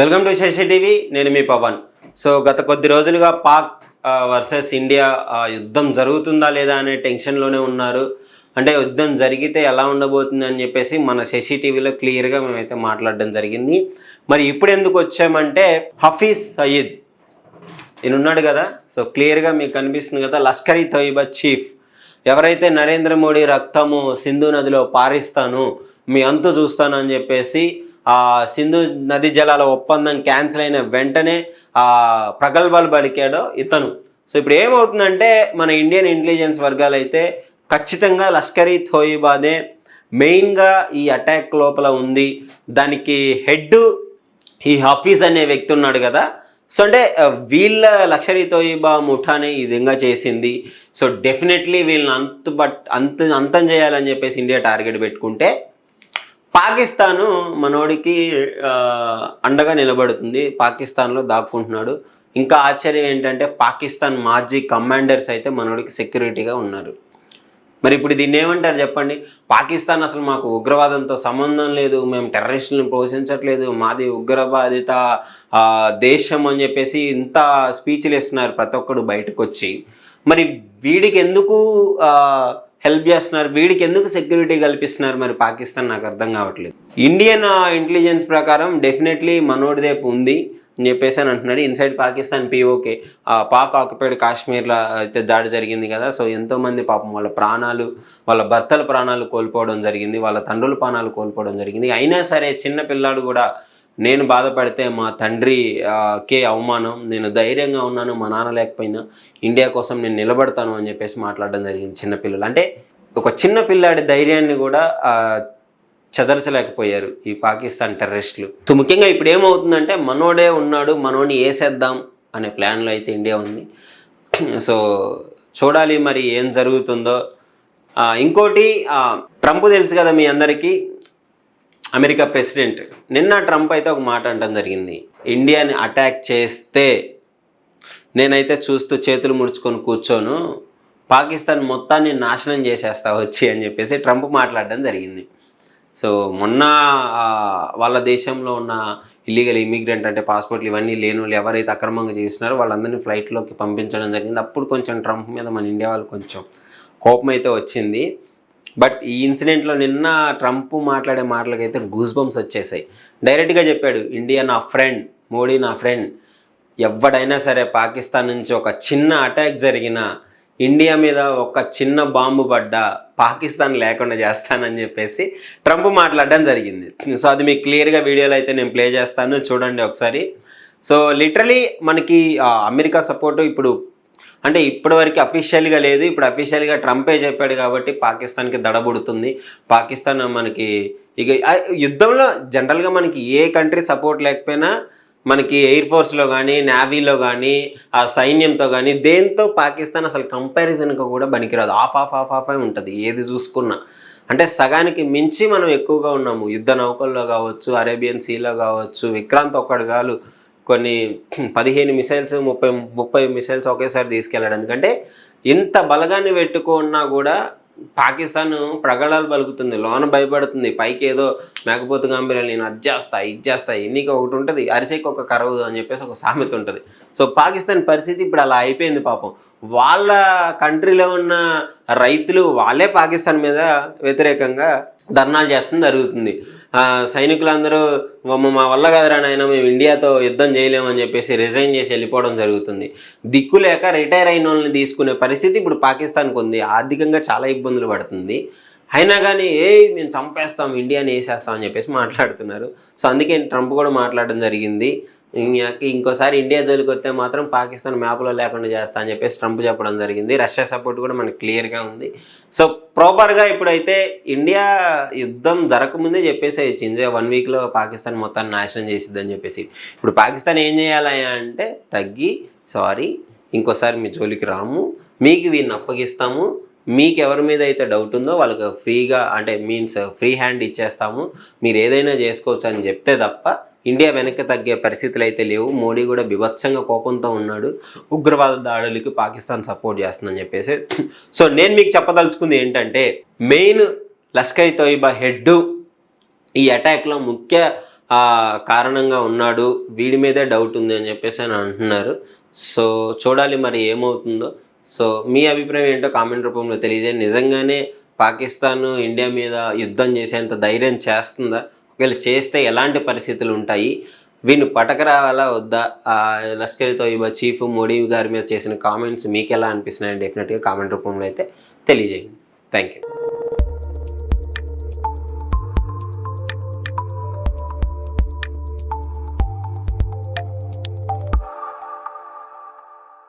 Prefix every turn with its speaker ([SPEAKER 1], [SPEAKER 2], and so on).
[SPEAKER 1] Welcome to Shashi TV నేను మీ Pawan. So గత కొద్ది రోజులుగా పాక్ వర్సెస్ ఇండియా యుద్ధం జరుగుతుందా లేదా అనే టెన్షన్లోనే ఉన్నారు. అంటే యుద్ధం జరిగితే ఎలా ఉండబోతుంది అని చెప్పేసి మన శశి టీవీలో క్లియర్గా మేమైతే మాట్లాడడం జరిగింది. మరి ఇప్పుడు ఎందుకు వచ్చామంటే హఫీజ్ సయీద్ ఈయన ఉన్నాడు కదా? సో క్లియర్గా మీకు కనిపిస్తుంది కదా లష్కర్ ఈ తోయిబా చీఫ్ ఎవరైతే నరేంద్ర మోడీ రక్తము సింధు నదిలో పారిస్తాను మీ అంతు చూస్తాను అని చెప్పేసి సింధు నది జలాల ఒప్పందం క్యాన్సిల్ అయిన వెంటనే ఆ ప్రగల్భాలు పలికాడో ఇతను. సో ఇప్పుడు ఏమవుతుందంటే మన ఇండియన్ ఇంటెలిజెన్స్ వర్గాలు అయితే ఖచ్చితంగా లష్కరీ థోయిబాదే తోయిబాదే మెయిన్గా ఈ అటాక్ లోపల ఉంది. దానికి హెడ్ ఈ హఫీజ్ అనే వ్యక్తి ఉన్నాడు కదా. సో అంటే వీళ్ళ లక్షరీ తోయిబా ముఠానే ఈ విధంగా చేసింది. సో డెఫినెట్లీ వీళ్ళని అంత బట్ అంత అంతం చేయాలని చెప్పేసి ఇండియా టార్గెట్ పెట్టుకుంటే పాకిస్తాను మనోడికి అండగా నిలబడుతుంది. పాకిస్తాన్లో దాక్కుంటున్నాడు. ఇంకా ఆశ్చర్యం ఏంటంటే పాకిస్తాన్ మాజీ కమాండర్స్ అయితే మనోడికి సెక్యూరిటీగా ఉన్నారు. మరి ఇప్పుడు దీన్ని ఏమంటారు చెప్పండి? పాకిస్తాన్ అసలు మాకు ఉగ్రవాదంతో సంబంధం లేదు. మేము టెర్రరిస్టులను పోషించట్లేదు మాది ఉగ్రబాధిత దేశం అని చెప్పేసి ఇంత స్పీచ్లు ఇస్తున్నారు ప్రతి ఒక్కడు బయటకు వచ్చి మరి వీడికి ఎందుకు హెల్ప్ చేస్తున్నారు. వీడికి ఎందుకు సెక్యూరిటీ కల్పిస్తున్నారు మరి పాకిస్తాన్ నాకు అర్థం కావట్లేదు. ఇండియన్ ఇంటెలిజెన్స్ ప్రకారం డెఫినెట్లీ మనోడిదేపు ఉంది అని చెప్పేసి అని అంటున్నాడు. Inside Pakistan POK Pak occupied కాశ్మీర్లో అయితే దాడి జరిగింది కదా. సో ఎంతోమంది పాపం వాళ్ళ ప్రాణాలు వాళ్ళ భర్తల ప్రాణాలు కోల్పోవడం జరిగింది. వాళ్ళ తండ్రుల ప్రాణాలు కోల్పోవడం జరిగింది. అయినా సరే చిన్న పిల్లాడు కూడా నేను బాధపడితే మా తండ్రి కే అవమానం నేను ధైర్యంగా ఉన్నాను మా నాన్న లేకపోయినా ఇండియా కోసం నేను నిలబడతాను అని చెప్పేసి మాట్లాడడం జరిగింది చిన్నపిల్లలు అంటే ఒక చిన్న పిల్లాడి ధైర్యాన్ని కూడా ఆ, ఈ పాకిస్తాన్ టెర్రరిస్టులు. సో ముఖ్యంగా ఇప్పుడు ఏమవుతుందంటే మనోడే ఉన్నాడు మనోని వేసేద్దాం అనే ప్లాన్లో అయితే ఇండియా ఉంది. సో చూడాలి మరి ఏం జరుగుతుందో. ఇంకోటి ట్రంప్ తెలుసు కదా మీ అందరికీ అమెరికా ప్రెసిడెంట్. నిన్న ట్రంప్ అయితే ఒక మాట అనడం జరిగింది. ఇండియాని అటాక్ చేస్తే నేనైతే చూస్తూ చేతులు ముడుచుకొని కూర్చోను. పాకిస్తాన్ మొత్తాన్ని నాశనం చేసేస్తా వచ్చి అని చెప్పేసి ట్రంప్ మాట్లాడడం జరిగింది. సో మొన్న వాళ్ళ దేశంలో ఉన్న ఇల్లీగల్ ఇమిగ్రెంట్ అంటే పాస్పోర్ట్లు ఇవన్నీ లేని వాళ్ళు ఎవరైతే అక్రమంగా చేస్తున్నారో వాళ్ళందరినీ ఫ్లైట్లోకి పంపించడం జరిగింది. అప్పుడు కొంచెం ట్రంప్ మీద మన ఇండియా వాళ్ళు కొంచెం కోపం అయితే వచ్చింది. బట్ ఈ ఇన్సిడెంట్లో నిన్న ట్రంప్ మాట్లాడే మాటలకైతే గూస్ బంప్స్ వచ్చేసాయి. డైరెక్ట్గా చెప్పాడు ఇండియా నా ఫ్రెండ్ మోడీ నా ఫ్రెండ్. ఎవడైనా సరే పాకిస్తాన్ నుంచి ఒక చిన్న అటాక్ జరిగిన ఇండియా మీద ఒక చిన్న బాంబు పడ్డా పాకిస్తాన్ లేకుండా చేస్తానని చెప్పేసి ట్రంప్ మాట్లాడడం జరిగింది. సో అది మీకు క్లియర్గా వీడియోలో అయితే నేను ప్లే చేస్తాను. చూడండి ఒకసారి. సో లిటరలీ మనకి అమెరికా సపోర్టు ఇప్పుడు అంటే ఇప్పటివరకు అఫీషియల్గా లేదు. ఇప్పుడు అఫీషియల్గా ట్రంపే చెప్పాడు కాబట్టి పాకిస్తాన్కి దడబుడుతుంది పాకిస్తాన్ మనకి ఇక యుద్ధంలో జనరల్గా మనకి ఏ కంట్రీ సపోర్ట్ లేకపోయినా మనకి ఎయిర్ ఫోర్స్లో కానీ నేవీలో కానీ ఆ సైన్యంతో కానీ దేంతో పాకిస్తాన్ అసలు కంపారిజన్గా కూడా పనికిరాదు. ఆఫ్ ఆఫ్ ఆఫ్ ఆఫ్ అయి ఉంటుంది. ఏది చూసుకున్నా. అంటే సగానికి మించి మనం ఎక్కువగా ఉన్నాము. యుద్ధ నౌకల్లో కావచ్చు అరేబియన్ సీలో కావచ్చు విక్రాంత్ ఒక్కడు చాలు. కొన్ని పదిహేను మిసైల్స్ ముప్పై ముప్పై మిసైల్స్ ఒకేసారి తీసుకెళ్ళాడు. ఎందుకంటే ఇంత బలగాన్ని పెట్టుకున్నా కూడా పాకిస్తాన్ ప్రగడాలు పలుకుతుంది లోన భయపడుతుంది. పైకి ఏదో మేకపోతు గాంభీర్యాలు నేను అది చేస్తా ఇది చేస్తా నీకు ఒకటి ఉంటుంది అరిసేకి ఒక కరవదు అని చెప్పేసి ఒక సామెత ఉంటుంది. సో పాకిస్తాన్ పరిస్థితి ఇప్పుడు అలా అయిపోయింది పాపం. వాళ్ళ కంట్రీలో ఉన్న రైతులు వాళ్ళే పాకిస్తాన్ మీద వ్యతిరేకంగా ధర్నాలు చేస్తుంది జరుగుతుంది. సైనికులందరూ "మమ్మ, మా వల్ల కాదురా నాయన మేము ఇండియాతో యుద్ధం చేయలేమని చెప్పేసి రిజైన్ చేసి వెళ్ళిపోవడం జరుగుతుంది. దిక్కు లేక రిటైర్ అయిన వాళ్ళని తీసుకునే పరిస్థితి ఇప్పుడు పాకిస్తాన్కి ఉంది. ఆర్థికంగా చాలా ఇబ్బందులు పడుతుంది. అయినా కానీ ఏ మేము చంపేస్తాం ఇండియాని వేసేస్తాం అని చెప్పేసి మాట్లాడుతున్నారు. సో అందుకే ట్రంప్ కూడా మాట్లాడడం జరిగింది. ఇంకోసారి ఇండియా జోలికి వస్తే మాత్రం పాకిస్తాన్ మ్యాప్లో లేకుండా చేస్తా అని చెప్పేసి ట్రంప్ చెప్పడం జరిగింది. రష్యా సపోర్ట్ కూడా మనకు క్లియర్గా ఉంది. సో ప్రాపర్గా ఇప్పుడైతే ఇండియా యుద్ధం జరగకముందే చెప్పేసి ఇండియా వన్ వీక్లో పాకిస్తాన్ మొత్తాన్ని నాశనం చేసిద్దని చెప్పేసి. ఇప్పుడు పాకిస్తాన్ ఏం చేయాలి అంటే తగ్గి సారీ ఇంకోసారి మీ జోలికి రాము మీకు వీడిని అప్పగిస్తాము మీకు ఎవరి మీద అయితే డౌట్ ఉందో వాళ్ళకి ఫ్రీగా అంటే మీన్స్ ఫ్రీ హ్యాండ్ ఇచ్చేస్తాము మీరు ఏదైనా చేసుకోవచ్చు అని చెప్తే తప్ప ఇండియా వెనక్కి తగ్గే పరిస్థితులు అయితే లేవు. మోడీ కూడా బిభత్సంగా కోపంతో ఉన్నాడు. ఉగ్రవాద దాడులకి పాకిస్తాన్ సపోర్ట్ చేస్తుందని చెప్పేసి. సో నేను మీకు చెప్పదలుచుకుంది ఏంటంటే మెయిన్ లష్కర్ తోయిబా హెడ్ ఈ అటాక్లో ముఖ్య కారణంగా ఉన్నాడు. వీడి మీదే డౌట్ ఉంది అని చెప్పేసి అని అంటున్నారు. సో చూడాలి మరి ఏమవుతుందో. సో మీ అభిప్రాయం ఏంటో కామెంట్ రూపంలో తెలియజేయండి. నిజంగానే పాకిస్తాన్ ఇండియా మీద యుద్ధం చేసేంత ధైర్యం చేస్తుందా? వీళ్ళు చేస్తే ఎలాంటి పరిస్థితులు ఉంటాయి? వీళ్ళు పటకరావాలా వద్దా? లష్కర్ తోయిబా చీఫ్ మోడీ గారి మీద చేసిన కామెంట్స్ మీకు ఎలా అనిపిస్తున్నాయని డెఫినెట్గా కామెంట్ రూపంలో అయితే తెలియజేయండి. Thank you